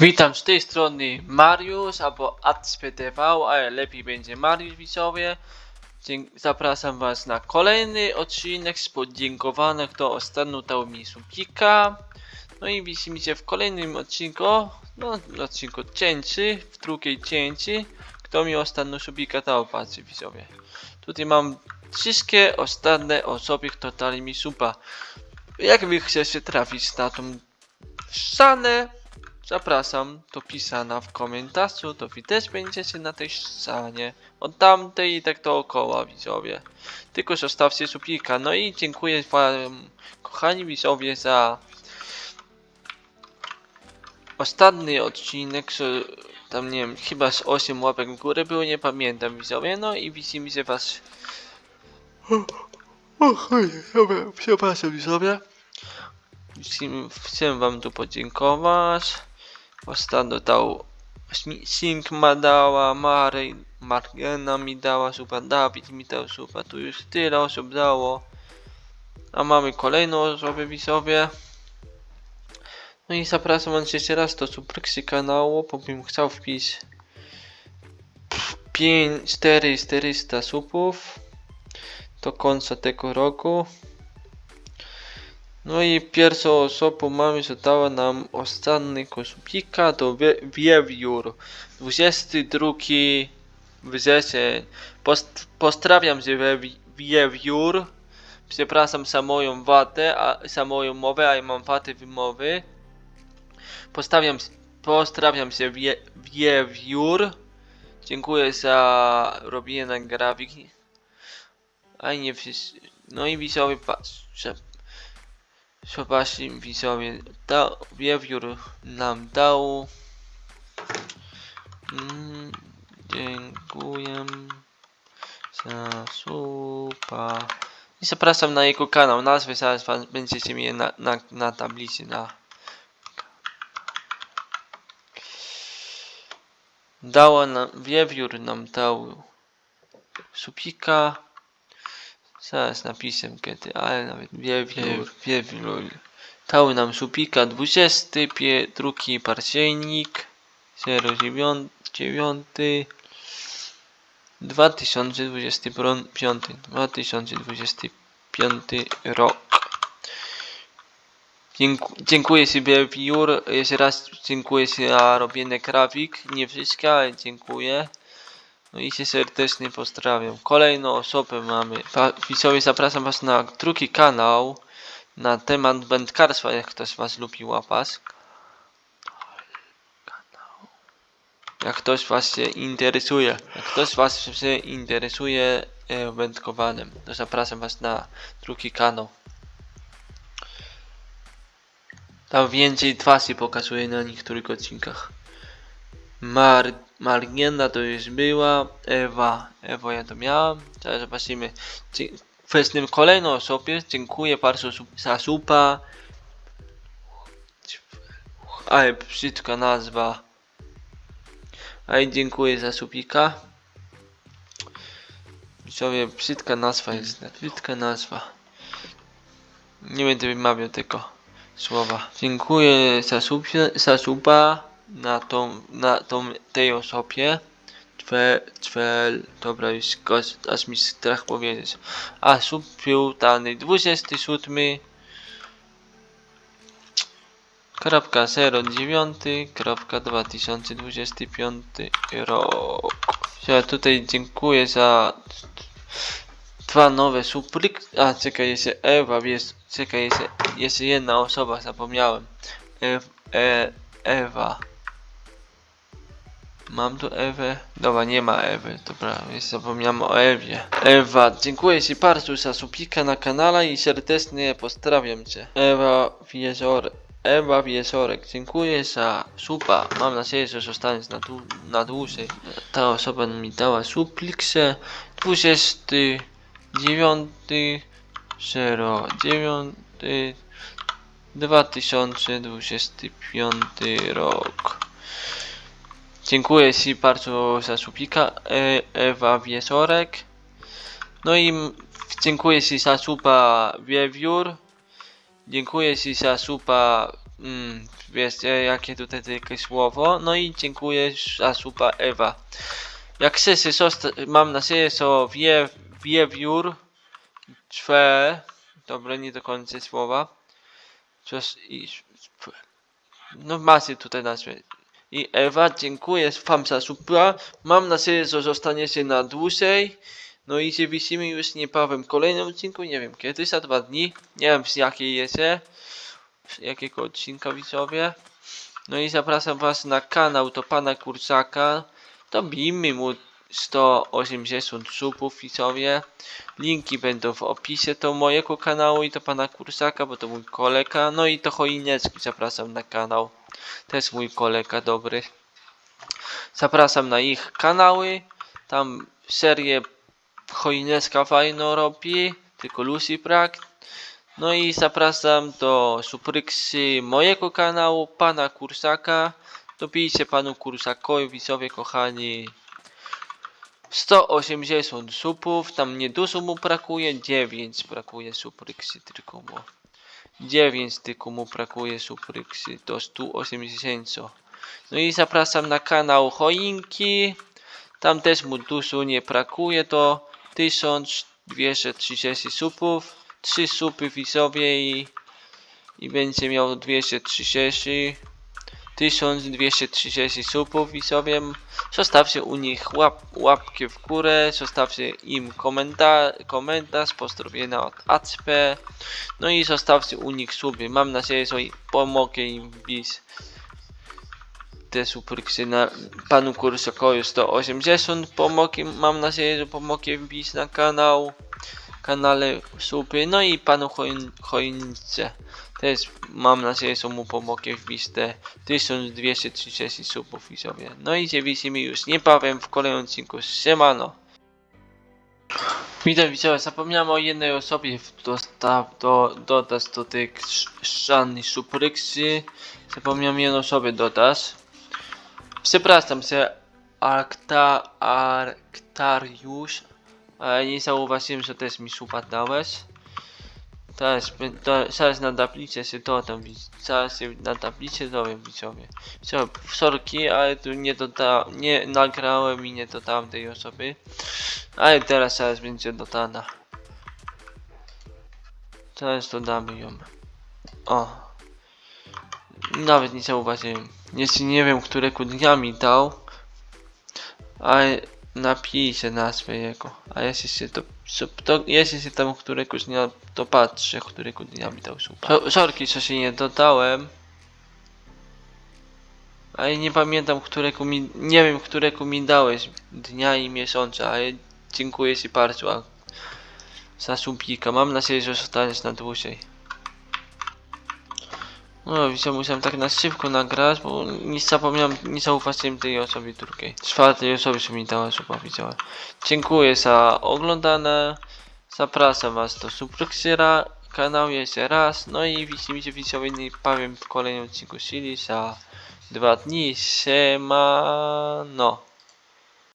Witam z tej strony Mariusz albo ACPTV, ale lepiej będzie Mariusz widzowie. Zapraszam was na kolejny odcinek z podziękowanych do ostatnio dał mi subika. No i widzimy się w kolejnym odcinku, no odcinku cięci, w drugiej cięci, kto mi ostatnio subika dał, patrzcie widzowie. Tutaj mam wszystkie ostatnie osoby, kto dali mi suba. Jak wy chcecie trafić na tą szanę, Zapraszam do pisania w komentarzu, to wy też będziecie na tej scenie. Od tamtej i tak dookoła widzowie. Tylko zostawcie subika. No i dziękuję wam kochani widzowie za ostatni odcinek, tam nie wiem, chyba z 8 łapek w górę było, nie pamiętam widzowie. No i widzimy się was... O chuj, dobra, przepraszam widzowie. Chcę wam tu podziękować. Ostatnio dał Sigma dała, Mary, Margena mi dała suba, Dawid mi dał suba, tu już tyle osób dało. A mamy kolejną osobę widzowie. No i zapraszam was jeszcze raz do subskrypcji kanału, bo bym chciał wpić 5, 4, 400 subów do końca tego roku. No i pierwszą osobą mamy, że dała nam ostatni do wie- Wiewiór. 22 wrzesień. Post pozdrawiam cię Wiewi- Wiewiór. Przepraszam za moją wadę, a za moją mowę, a ja mam wadę wymowy. Postawiam, się wie, Wiewiór. Dziękuję za robienie grafiki. A nie wszyscy. No i widzowie, patrzcie. Zobaczcie widzowie, dał, wiewiór nam dał. Mm, dziękuję za supa. I zapraszam na jego kanał. Nazwę zaraz będziecie mieli na, na, na tablicy. Na. Dała nam, wiewiór nam dał supika. Zaraz napiszę kiedy, ale nawet wiewiór, wiewiór. Dał nam supika 22 październik 09 2025 2025 rok. Dzięku, dziękuję sobie Wiór, jeszcze raz dziękuję za robienie grafik, nie wszystkie, ale dziękuję. No i się serdecznie pozdrawiam. Kolejną osobę mamy. Widzowie, zapraszam was na drugi kanał na temat wędkarstwa, jak ktoś was lubi łapać. Jak ktoś was się interesuje, jak ktoś was się interesuje e, wędkowaniem, to zapraszam was na drugi kanał. Tam więcej twarzy pokazuje na niektórych odcinkach. Mar Margiena to już była, Ewa, Ewa ja to miałam, teraz zobaczymy. Kwestią kolejną osobie, dziękuję bardzo za supa. Ale brzydka nazwa. Ale dziękuję za supika. Widzowie, brzydka nazwa jest, brzydka nazwa. Nie będę wymawiał tego słowa. Dziękuję za, supie, za suba na tą, na tą tej osobie. Twe, twel, dobra już gość, aż mi strach powiedzieć. A sub był dany 27 kropka 09 kropka 2025 rok. Ja tutaj dziękuję za dwa nowe suplik. A czekaj, jeszcze Ewa jest. Czekaj, jeszcze, jeszcze jedna osoba zapomniałem. Ew, e, Ewa. Mam tu Ewę? Dobra, nie ma Ewy, dobra, jest zapomniałem o Ewie. Ewa, dziękuję Ci bardzo za supika na kanale i serdecznie pozdrawiam Cię. Ewa Wiezorek. Ewa Wiezorek, dziękuję za supa. Mam nadzieję, że zostaniesz na, na dłużej. Ta osoba mi dała suplikse 29 09 2025 rok. Dziękuję Ci bardzo za supika, e, Ewa Wieczorek. No i dziękuję Ci za supa Wiewiór. Dziękuję Ci za supa Mm, wiecie, jakie tutaj takie słowo. No i dziękuję za suba Ewa. Jak chcecie, mam nadzieję, że wie, wiewiór, czwe, dobra, nie do końca słowa. Coś no macie tutaj nazwę. I Ewa, dziękuję wam za suba. Mam nadzieję, że zostaniecie na dłużej. No i się widzimy już niebawem w kolejnym odcinku, nie wiem kiedy, za dwa dni. Nie wiem z jakiej jedzie, z jakiego odcinka widzowie. No i zapraszam was na kanał do pana Kurczaka. Dobijmy mu 180 subów widzowie. Linki będą w opisie do mojego kanału i do pana Kursaka, bo to mój kolega. No i do Choinecki zapraszam na kanał. To jest mój kolega dobry. Zapraszam na ich kanały. Tam serię Choinecka fajno robi, tylko Lucy brak. No i zapraszam do subskrypcji mojego kanału, pana Kursaka. Dobijcie panu Kursakowi, widzowie kochani. 180 subów, tam nie dużo mu brakuje, 9 brakuje subskrypcji tylko mu. 9 tylko mu brakuje subskrypcji do 180. No i zapraszam na kanał Choinki. Tam też mu dużo nie brakuje, to 1230 subów, 3 suby widzowie i, i będzie miał 230. 1230 subów widzowie. Zostawcie u nich łap, łapkę w górę, zostawcie im komentarz, komentarz pozdrowienia od ACP. No i zostawcie u nich suby. Mam nadzieję, że pomogę im wbić te subskrypcje na panu Kursokoju 180 pomogę, mam nadzieję, że pomogę wbić na kanał kanale suby, no i panu Choin- Choince też mam nadzieję, że mu pomogę wbić te 1230 subów widzowie. No i się widzimy już niebawem w kolejnym odcinku. Siemano! Witam widzowie, zapomniałem o jednej osobie dostaw, do, dodać do tych żadnych subskrypcji. Zapomniałem jedną osobę dodać. Przepraszam się, Arkta, Arktariusz, ale nie zauważyłem, że też mi suba dałeś. Teraz, to, zaraz na tablicy się dodam, widz- zaraz się na tablicy dowiem widzowie. Co, sorki, ale tu nie doda, nie nagrałem i nie dodałem tej osoby. Ale teraz zaraz będzie dodana. Teraz dodamy ją. O. Nawet nie zauważyłem. Jeszcze nie wiem, którego dnia mi dał. Ale napiszę nazwę jego. A jeśli się to, to, jeśli się tam któregoś dnia to patrzę, którego dnia mi dał super. So, sorki, co się nie dodałem. Ale nie pamiętam, którego mi, nie wiem, którego mi dałeś dnia i miesiąca, ale dziękuję ci bardzo za subika. Mam nadzieję, że zostaniesz na dłużej. No, widzę, musiałem tak na szybko nagrać, bo nie zapomniałem, nie zauważyłem tej osoby drugiej. Czwartej osoby, co mi dała suba, widziałem. Dziękuję za oglądane. Zapraszam was do subskrypcji ra- kanału jeszcze raz. No i widzimy się widzowie niebawem w kolejnym odcinku Sili za dwa dni. Siemano.